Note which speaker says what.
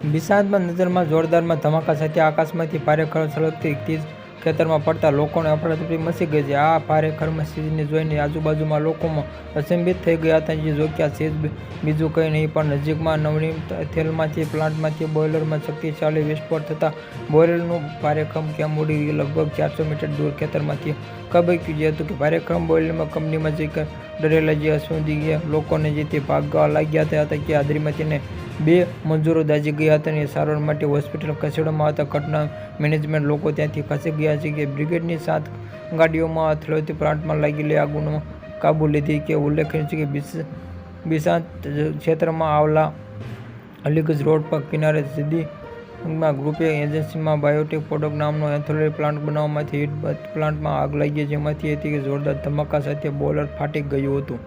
Speaker 1: બિસાતમાં નજરમાં જોરદારમાં ધમાકા સાથે આકાશમાંથી ભારે ખડ છલકતી તીજ ખેતરમાં પડતા લોકોને અફડાતફડી મચી ગઈ છે. આ ભારે ખરમચીને જોઈને આજુબાજુમાં લોકોમાં અચંબિત થઈ ગયા હતા. જે જોક્યા છે બીજું કંઈ નહીં, પણ નજીકમાં નવની થેલમાંથી, પ્લાન્ટમાંથી બોઇલરમાં શક્તિશાળી વિસ્ફોટ થતાં બોઇલરનું ભારેખમ ક્યાં મૂડી લગભગ ચારસો મીટર દૂર ખેતરમાંથી કબક્યું જે હતું કે ભારેખમ બોઇલરમાં કંપનીમાં જે ડરેલા જે ગયા. લોકોને જે તે ભાગવા લાગ્યા હતા કે હાજરીમાં તેને બે મજૂરો દાઝી ગયા હતા અને સારવાર માટે હોસ્પિટલ ખસેડવામાં આવતા ઘટના મેનેજમેન્ટ લોકો ત્યાંથી ખસી ગયા છે કે બ્રિગેડની સાત ગાડીઓમાં અથડાતી પ્લાન્ટમાં લાગેલી આગોનો કાબુ લીધી કે ઉલ્લેખનીય છે કે બિસ, બિસાત ક્ષેત્રમાં આવેલા અલીગંજ રોડ પર કિનારે સિદ્ધિમાં ગ્રુપે એજન્સીમાં બાયોટેક પ્રોડક્ટ નામનો એથોલેટ પ્લાન્ટ બનાવવામાંથી હીટ પ્લાન્ટમાં આગ લાગી જેમાંથી હતી કે જોરદાર ધમાકા સાથે બોલર ફાટી ગયું હતું.